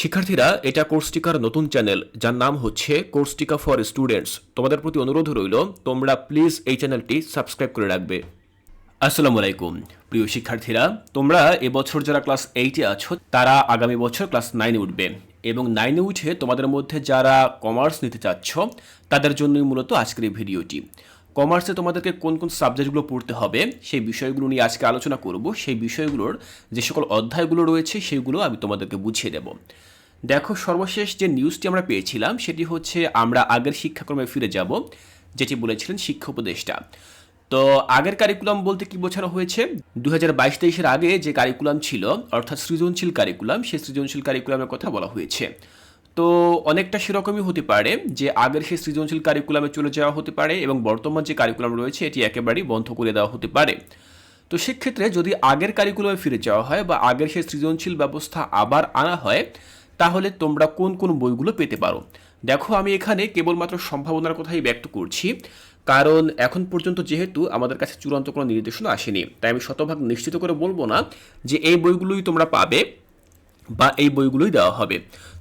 শিক্ষার্থীরা এটা কোর্সটিকার নতুন চ্যানেল যার নাম হচ্ছে কোর্সটিকা ফর স্টুডেন্টস তোমাদের প্রতি অনুরোধ রইল, তোমরা প্লিজ এই চ্যানেলটি সাবস্ক্রাইব করে রাখবে। আসসালামু আলাইকুম। প্রিয় শিক্ষার্থীরা, তোমরা এবছর যারা ক্লাস এইটে আছো, তারা আগামী বছর ক্লাস নাইনে উঠবে। এবং নাইনে উঠে তোমাদের মধ্যে যারা কমার্স নিতে চাচ্ছ, তাদের জন্যই মূলত আজকের এই ভিডিওটি কমার্সে তোমাদেরকে কোন কোন সাবজেক্টগুলো পড়তে হবে, সেই বিষয়গুলো নিয়ে আজকে আলোচনা করব। সেই বিষয়গুলোর যে সকল অধ্যায়গুলো রয়েছে সেগুলো আমি তোমাদেরকে বুঝিয়ে দেব। দেখো, সর্বশেষ যে নিউজটি আমরা পেয়েছিলাম, সেটি হচ্ছে আমরা আগের শিক্ষাক্রমে ফিরে যাব, যেটি বলেছিলেন শিক্ষা উপদেষ্টা। তো আগের কারিকুলাম বলতে কি বোঝানো হয়েছে? দু হাজার বাইশ তেইশের আগে যে কারিকুলাম ছিল, অর্থাৎ সৃজনশীল কারিকুলাম সেই সৃজনশীল কারিকুলামের কথা বলা হয়েছে। তো অনেকটা সেরকমই হতে পারে যে আগের সেই সৃজনশীল কারিকুলামে চলে যাওয়া হতে পারে এবং বর্তমান যে কারিকুলাম রয়েছে, এটি একেবারেই বন্ধ করে দেওয়া হতে পারে। তো সেক্ষেত্রে যদি আগের কারিকুলামে ফিরে যাওয়া হয় বা আগের সেই সৃজনশীল ব্যবস্থা আবার আনা হয়, তাহলে তোমরা কোন কোন বইগুলো পেতে পারো? দেখো, আমি এখানে কেবলমাত্র সম্ভাবনার কথাই ব্যক্ত করছি। কারণ এখন পর্যন্ত যেহেতু আমাদের কাছে চূড়ান্ত কোনো নির্দেশনা আসেনি, তাই আমি শতভাগ নিশ্চিত করে বলব না যে এই বইগুলোই তোমরা পাবে বা এই বইগুলোই দেওয়া হবে।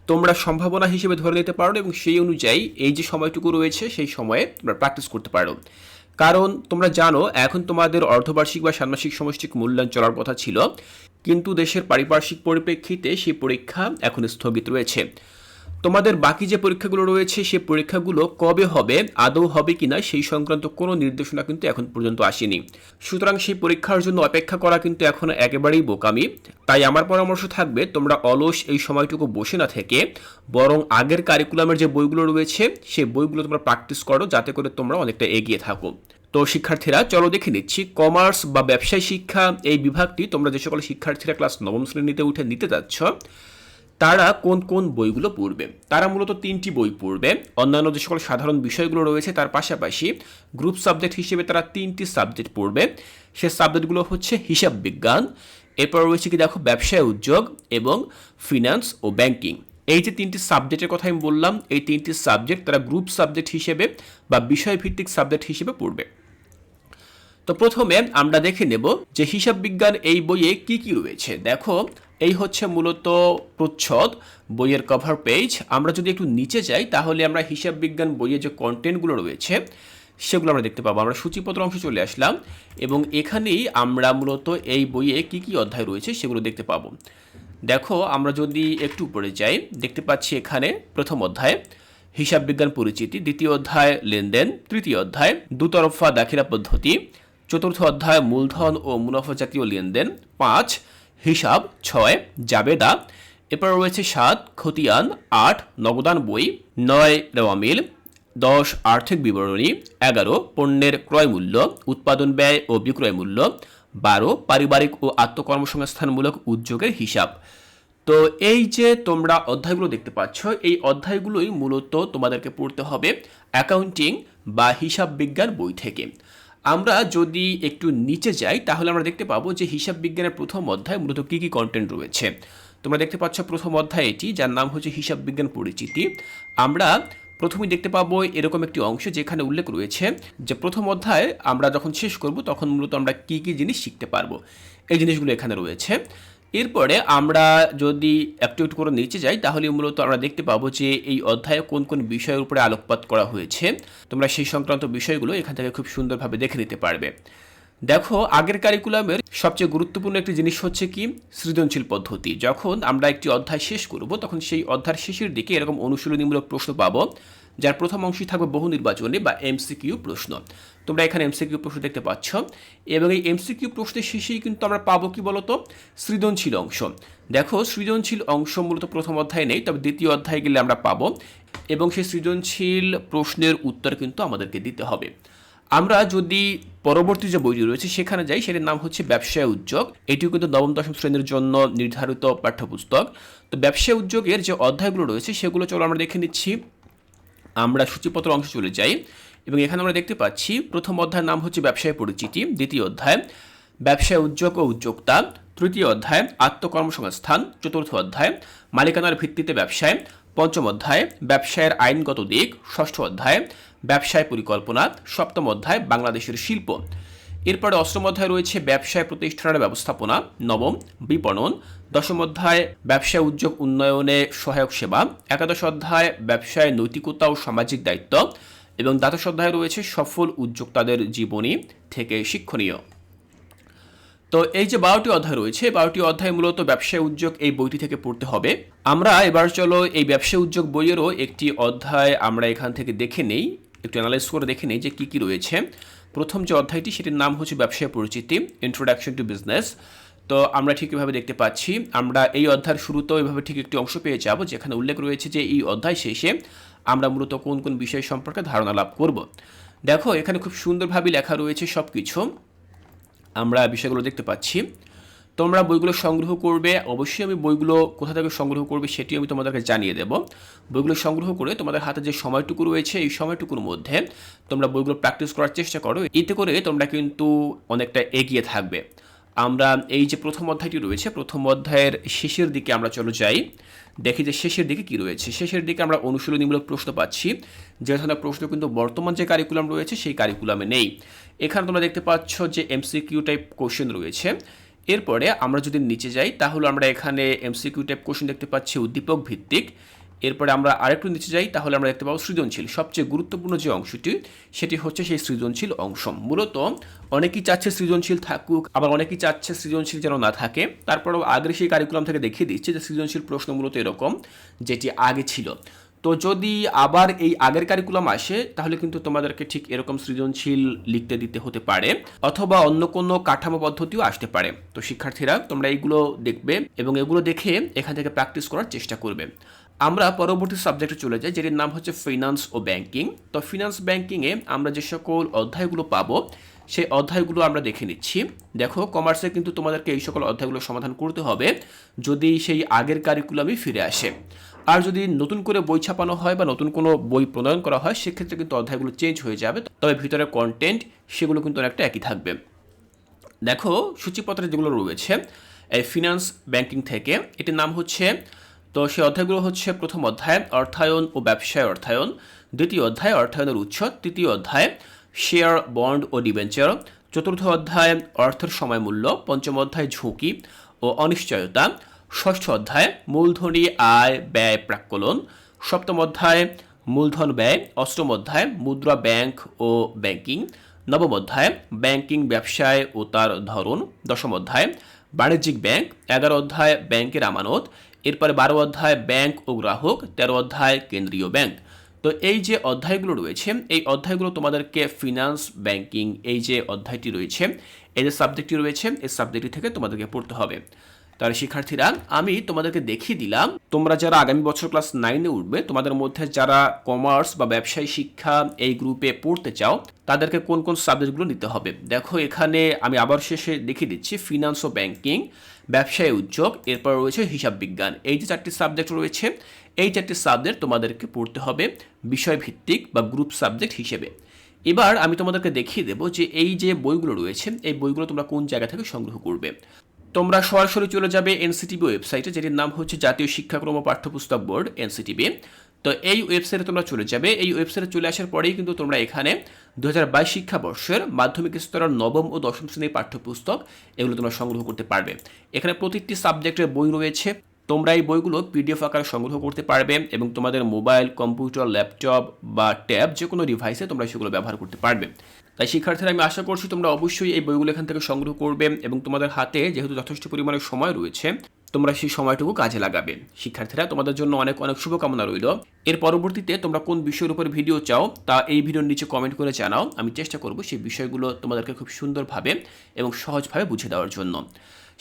তোমরা সম্ভাবনা হিসেবে ধরে নিতে পারো এবং সেই অনুযায়ী এই যে সময়টুকু রয়েছে, সেই সময়ে তোমরা প্র্যাকটিস করতে পারো। কারণ তোমরা জানো, এখন তোমাদের অর্ধবার্ষিক বা ষান্মাসিক সমষ্টিক মূল্যায়ন চলার কথা ছিল। কিন্তু দেশের পারিপার্শ্বিক পরিপ্রেক্ষিতে সেই পরীক্ষা এখন স্থগিত রয়েছে। তোমাদের বাকি যে পরীক্ষাগুলো রয়েছে সেই পরীক্ষাগুলো কবে হবে, আদৌ হবে কিনা, সেই সংক্রান্ত কোনো নির্দেশনা কিন্তু এখন পর্যন্ত আসেনি। সুতরাং সেই পরীক্ষার জন্য অপেক্ষা করা কিন্তু এখন একেবারেই বোকামি। তাই আমার পরামর্শ থাকবে, তোমরা অলস এই সময়টুকু বসে না থেকে, বরং আগের কারিকুলামের যে বইগুলো রয়েছে সেই বইগুলো তোমরা প্র্যাকটিস করো, যাতে করে তোমরা অনেকটা এগিয়ে থাকো। তো শিক্ষার্থীরা, চলো দেখে নিচ্ছি কমার্স বা ব্যবসায় শিক্ষা এই বিভাগটি তোমরা যে সকল শিক্ষার্থীরা ক্লাস নবম শ্রেণীতে উঠে নিতে যাচ্ছ তারা কোন কোন বইগুলো পড়বে? তারা মূলত তিনটি বই পড়বে। অন্যান্য যে সকল সাধারণ বিষয়গুলো রয়েছে, তার পাশাপাশি গ্রুপ সাবজেক্ট হিসেবে তারা তিনটি সাবজেক্ট পড়বে। সে সাবজেক্টগুলো হচ্ছে হিসাব বিজ্ঞান, এরপর রয়েছে কি দেখো, ব্যবসায় উদ্যোগ এবং ফিনান্স ও ব্যাংকিং এই যে তিনটি সাবজেক্টের কথা আমি বললাম, এই তিনটি সাবজেক্ট তারা গ্রুপ সাবজেক্ট হিসেবে বা বিষয়ভিত্তিক সাবজেক্ট হিসেবে পড়বে। তো প্রথমে আমরা দেখে নেব যে হিসাব বিজ্ঞান এই বইয়ে কি কি রয়েছে। দেখো এই হচ্ছে মূলত প্রচ্ছদ, বইয়ের কভার পেজ আমরা যদি একটু নিচে যাই, তাহলে আমরা হিসাব বিজ্ঞান বইয়ে যে কন্টেন্টগুলো রয়েছে, সেগুলো আমরা দেখতে পাবো। আমরা সূচিপত্র অংশে চলে আসলাম, এবং এখানেই আমরা মূলত এই বইয়ে কি কি অধ্যায় রয়েছে সেগুলো দেখতে পাবো। দেখো, আমরা যদি একটু উপরে যাই, দেখতে পাচ্ছি এখানে প্রথম অধ্যায়, হিসাব বিজ্ঞান পরিচিতি, দ্বিতীয় অধ্যায় লেনদেন, তৃতীয় অধ্যায় দুতরফা দাখিলা পদ্ধতি, চতুর্থ অধ্যায় মূলধন ও মুনাফা জাতীয় লেনদেন, পাঁচ হিসাব ছয়, জাবেদা। এরপর রয়েছে সাত, খতিয়ান আট নগদান বই নয়, রেওয়া মিল। দশ, আর্থিক বিবরণী। এগারো, পণ্যের ক্রয় মূল্য, উৎপাদন ব্যয় ও বিক্রয় মূল্য। বারো, পারিবারিক ও আত্মকর্মসংস্থানমূলক উদ্যোগের হিসাব। তো এই যে তোমরা অধ্যায়গুলো দেখতে পাচ্ছ, এই অধ্যায়গুলোই মূলত তোমাদেরকে পড়তে হবে অ্যাকাউন্টিং বা হিসাব বিজ্ঞান বই থেকে। আমরা যদি একটু নিচে যাই, তাহলে আমরা দেখতে পাবো যে হিসাব বিজ্ঞানের প্রথম অধ্যায় মূলত কী কী কন্টেন্ট রয়েছে। তোমরা দেখতে পাচ্ছ প্রথম অধ্যায় এটি, যার নাম হচ্ছে হিসাব বিজ্ঞান পরিচিতি। আমরা প্রথমেই দেখতে পাবো এরকম একটি অংশ যেখানে উল্লেখ রয়েছে যে প্রথম অধ্যায় আমরা যখন শেষ করব, তখন মূলত আমরা কী কী জিনিস শিখতে পারব। এই জিনিসগুলো এখানে রয়েছে। এরপরে আমরা যদি একটু একটু করে নিচে যাই, তাহলে মূলত আমরা দেখতে পাবো যে এই অধ্যায়ে কোন কোন বিষয়ের উপরে আলোকপাত করা হয়েছে। তোমরা সেই সংক্রান্ত বিষয়গুলো এখান থেকে খুব সুন্দরভাবে দেখে নিতে পারবে। দেখো, আগের কারিকুলামের সবচেয়ে গুরুত্বপূর্ণ একটি জিনিস হচ্ছে কি? সৃজনশীল পদ্ধতি। যখন আমরা একটি অধ্যায় শেষ করব, তখন সেই অধ্যায়ের শেষের দিকে এরকম অনুশীলনীমূলক প্রশ্ন পাবো। যার প্রথম অংশই থাকবে বহু নির্বাচনে বা এমসিকিউ প্রশ্ন। তোমরা এখানে এমসিকিউ প্রশ্ন দেখতে পাচ্ছ। এবং এই এমসিকিউ প্রশ্নের শেষেই কিন্তু আমরা পাবো কি বলতো? সৃজনশীল অংশ। দেখো, সৃজনশীল অংশ মূলত প্রথম অধ্যায়ে নেই, তবে দ্বিতীয় অধ্যায়ে গেলে আমরা পাবো। এবং সেই সৃজনশীল প্রশ্নের উত্তর কিন্তু আমাদেরকে দিতে হবে। আমরা যদি পরবর্তী যে বইটি রয়েছে সেখানে যাই, সেটার নাম হচ্ছে ব্যবসায় উদ্যোগ। এটিও কিন্তু নবম, দশম শ্রেণির জন্য নির্ধারিত পাঠ্যপুস্তক। তো ব্যবসায় উদ্যোগের যে অধ্যায়গুলো রয়েছে, সেগুলো চলো আমরা দেখে নিচ্ছি। আমরা সূচিপত্র অংশে চলে যাই এবং এখানে আমরা দেখতে পাচ্ছি প্রথম অধ্যায়ের নাম হচ্ছে ব্যবসায় পরিচিতি, দ্বিতীয় অধ্যায় ব্যবসায় উদ্যোগ ও উদ্যোক্তা, তৃতীয় অধ্যায় আত্মকর্মসংস্থান, চতুর্থ অধ্যায় মালিকানার ভিত্তিতে ব্যবসায়, পঞ্চম অধ্যায় ব্যবসায়ের আইনগত দিক, ষষ্ঠ অধ্যায় ব্যবসায় পরিকল্পনা, সপ্তম অধ্যায় বাংলাদেশের শিল্প। এরপরে অষ্টম অধ্যায় রয়েছে ব্যবসায় প্রতিষ্ঠানের ব্যবস্থাপনা, নবম বিপণন, দশম অধ্যায় ব্যবসায় উদ্যোগ উন্নয়নে সহায়ক সেবা, একাদশ অধ্যায় ব্যবসায় নৈতিকতা ও সামাজিক দায়িত্ব এবং দ্বাদশ অধ্যায় রয়েছে সফল উদ্যোক্তাদের জীবনী থেকে শিক্ষণীয়। তো এই যে বারোটি অধ্যায় রয়েছে বারোটি অধ্যায় মূলত ব্যবসায় উদ্যোগ এই বইটি থেকে পড়তে হবে। আমরা এবার চলো এই ব্যবসায় উদ্যোগ বইয়েরও একটি অধ্যায় আমরা এখান থেকে দেখে নেই, একটু অ্যানালাইজ করে দেখে নেই যে কী কী রয়েছে। প্রথম যে অধ্যায়টি, সেটির নাম হচ্ছে ব্যবসায় পরিচিতি ইন্ট্রোডাকশন টু বিজনেস তো আমরা ঠিক এভাবে দেখতে পাচ্ছি, আমরা এই অধ্যায়ের শুরুতেও এভাবে ঠিক একটি অংশ পেয়ে যাব, যেখানে উল্লেখ রয়েছে যে এই অধ্যায় শেষে আমরা মূলত কোন কোন বিষয় সম্পর্কে ধারণা লাভ করব। দেখো, এখানে খুব সুন্দরভাবে লেখা রয়েছে সব কিছু আমরা বিষয়গুলো দেখতে পাচ্ছি। তোমরা বইগুলো সংগ্রহ করবে, অবশ্যই আমি বইগুলো কোথা থেকে সংগ্রহ করবে সেটি আমি তোমাদেরকে জানিয়ে দেব। বইগুলো সংগ্রহ করে তোমাদের হাতে যে সময়টুকু রয়েছে, এই সময়টুকুর মধ্যে তোমরা বইগুলো প্র্যাকটিস করার চেষ্টা করো। এতে করে তোমরা কিন্তু অনেকটা এগিয়ে থাকবে। আমরা এই যে প্রথম অধ্যায়টি রয়েছে, প্রথম অধ্যায়ের শেষের দিকে আমরা চলো যাই। দেখি যে শেষের দিকে কি রয়েছে। শেষের দিকে আমরা অনুশীলনীমূলক প্রশ্ন পাচ্ছি। যে ধরনের প্রশ্ন কিন্তু বর্তমান যে কারিকুলাম রয়েছে, সেই কারিকুলামে নেই। এখানে তোমরা দেখতে পাচ্ছ যে এমসিকিউ টাইপ কোশ্চেন রয়েছে। এরপরে আমরা যদি নিচে যাই, তাহলে আমরা এখানে এমসিকিউ টাইপ কোশ্চেন দেখতে পাচ্ছি উদ্দীপক ভিত্তিক। এরপরে আমরা আরেকটু নিচে যাই, তাহলে আমরা দেখতে পাবো সৃজনশীল। সবচেয়ে গুরুত্বপূর্ণ যে অংশটি, সেটি হচ্ছে সেই সৃজনশীল অংশ। মূলত অনেকেই চাচ্ছে সৃজনশীল থাকুক, আবার অনেকেই চাচ্ছে সৃজনশীল যেন না থাকে। তারপরেও আগের সেই কারিকুলাম থেকে দেখিয়ে দিচ্ছে যে সৃজনশীল প্রশ্ন মূলত এরকম, যেটি আগে ছিল। তো যদি আবার এই আগের কারিকুলাম আসে, তাহলে কিন্তু তোমাদেরকে ঠিক এরকম সৃজনশীল লিখতে দিতে হতে পারে, অথবা অন্য কোনো কাঠামো পদ্ধতিও আসতে পারে। তো শিক্ষার্থীরা, তোমরা এইগুলো দেখবে এবং এগুলো দেখে এখান থেকে প্র্যাকটিস করার চেষ্টা করবে। আমরা পরবর্তী সাবজেক্টে চলে যাই, যেটির নাম হচ্ছে ফিনান্স ও ব্যাংকিং তো ফিনান্স ব্যাংকিংয়ে আমরা যে সকল অধ্যায়গুলো পাবো, সেই অধ্যায়গুলো আমরা দেখে নিচ্ছি। দেখো কমার্সে কিন্তু তোমাদেরকে এই সকল অধ্যায়গুলো সমাধান করতে হবে, যদি সেই আগের কারিকুলামই ফিরে আসে। আর যদি নতুন করে বই ছাপানো হয় বা নতুন কোনো বই প্রণয়ন করা হয়, সেক্ষেত্রে কিন্তু অধ্যায়গুলো চেঞ্জ হয়ে যাবে। তবে ভিতরে কন্টেন্ট সেগুলো কিন্তু অনেকটা একই থাকবে। দেখো, সূচিপত্রে যেগুলো রয়েছে, এই ফিনান্স ব্যাংকিং থেকে, এটির নাম হচ্ছে, তো সেই অধ্যায়গুলো হচ্ছে প্রথম অধ্যায়, অর্থায়ন ও ব্যবসায় অর্থায়ন। দ্বিতীয় অধ্যায়, অর্থায়নের উৎস। তৃতীয় অধ্যায় শেয়ার বন্ড ও ডিবেঞ্চার চতুর্থ অধ্যায়, অর্থের সময় মূল্য। পঞ্চম অধ্যায়, ঝুঁকি ও অনিশ্চয়তা। ষষ্ঠ অধ্যায় মূলধনী আয়, ব্যয়, প্রাক্কলন। সপ্তম অধ্যায়, মূলধন, ব্যয়। অষ্টম অধ্যায়, মুদ্রা, ব্যাংক ও ব্যাংকিং। নবম অধ্যায়, ব্যাংকিং, ব্যবসায় ও তার ধরন। দশম অধ্যায়, বাণিজ্যিক ব্যাংক। এগারো অধ্যায়, ব্যাংকের আমানত। এরপরে বারো অধ্যায়, ব্যাংক ও গ্রাহক। তেরো অধ্যায়, কেন্দ্রীয় ব্যাংক। তো এই যে অধ্যায়গুলো রয়েছে, এই অধ্যায়গুলো তোমাদেরকে ফিনান্স ব্যাংকিং এই যে অধ্যায়টি রয়েছে, এই যে সাবজেক্টটি রয়েছে, এই সাবজেক্টটি থেকে তোমাদেরকে পড়তে হবে। তাহলে শিক্ষার্থীরা, আমি তোমাদেরকে দেখিয়ে দিলাম, তোমরা যারা আগামী বছর ক্লাস নাইনে উঠবে, তোমাদের মধ্যে যারা কমার্স বা ব্যবসায়ী শিক্ষা এই গ্রুপে পড়তে চাও, তাদেরকে কোন কোন সাবজেক্টগুলো নিতে হবে? দেখো, এখানে আমি আবার শেষে দেখিয়ে দিচ্ছি ফিনান্স ও ব্যাংকিং ব্যবসায়ী উদ্যোগ, এরপর রয়েছে হিসাব বিজ্ঞান। এই যে চারটি সাবজেক্ট রয়েছে, এই চারটি সাবজেক্ট তোমাদেরকে পড়তে হবে বিষয়ভিত্তিক বা গ্রুপ সাবজেক্ট হিসেবে। এবার আমি তোমাদেরকে দেখিয়ে দেবো যে এই যে বইগুলো রয়েছে, এই বইগুলো তোমরা কোন জায়গা থেকে সংগ্রহ করবে? তোমরা সরাসরি চলে যাবে এনসিটিবি ওয়েবসাইটে, যেটির নাম হচ্ছে জাতীয় শিক্ষাক্রম পাঠ্যপুস্তক বোর্ড, এনসিটিবি। তো এই ওয়েবসাইটে তোমরা চলে যাবে। এই ওয়েবসাইটে চলে আসার পরেই কিন্তু তোমরা এখানে দু হাজার বাইশ শিক্ষাবর্ষের মাধ্যমিক স্তরের নবম ও দশম শ্রেণির পাঠ্যপুস্তক, এগুলো তোমরা সংগ্রহ করতে পারবে। এখানে প্রতিটি সাবজেক্টের বই রয়েছে। তোমরা এই বইগুলো পিডিএফ আকারে সংগ্রহ করতে পারবে এবং তোমাদের মোবাইল, কম্পিউটার, ল্যাপটপ বা ট্যাব যে কোনো ডিভাইসে তোমরা সেগুলো ব্যবহার করতে পারবে। তাই শিক্ষার্থীরা, আমি আশা করছি তোমরা অবশ্যই এই বইগুলো এখান থেকে সংগ্রহ করবে এবং তোমাদের হাতে যেহেতু যথেষ্ট পরিমাণে সময় রয়েছে, তোমরা সেই সময়টুকু কাজে লাগাবে। শিক্ষার্থীরা, তোমাদের জন্য অনেক অনেক শুভকামনা রইল। এর পরবর্তীতে তোমরা কোন বিষয়ের উপর ভিডিও চাও, তা এই ভিডিওর নিচে কমেন্ট করে জানাও। আমি চেষ্টা করব সেই বিষয়গুলো তোমাদেরকে খুব সুন্দরভাবে এবং সহজভাবে বুঝে দেওয়ার জন্য।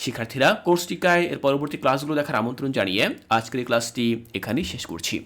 শিক্ষার্থীরা, কোর্স টিকায় এর পরবর্তী ক্লাসগুলো দেখার আমন্ত্রণ জানিয়ে আজকের এই ক্লাসটি এখানেই শেষ করছি।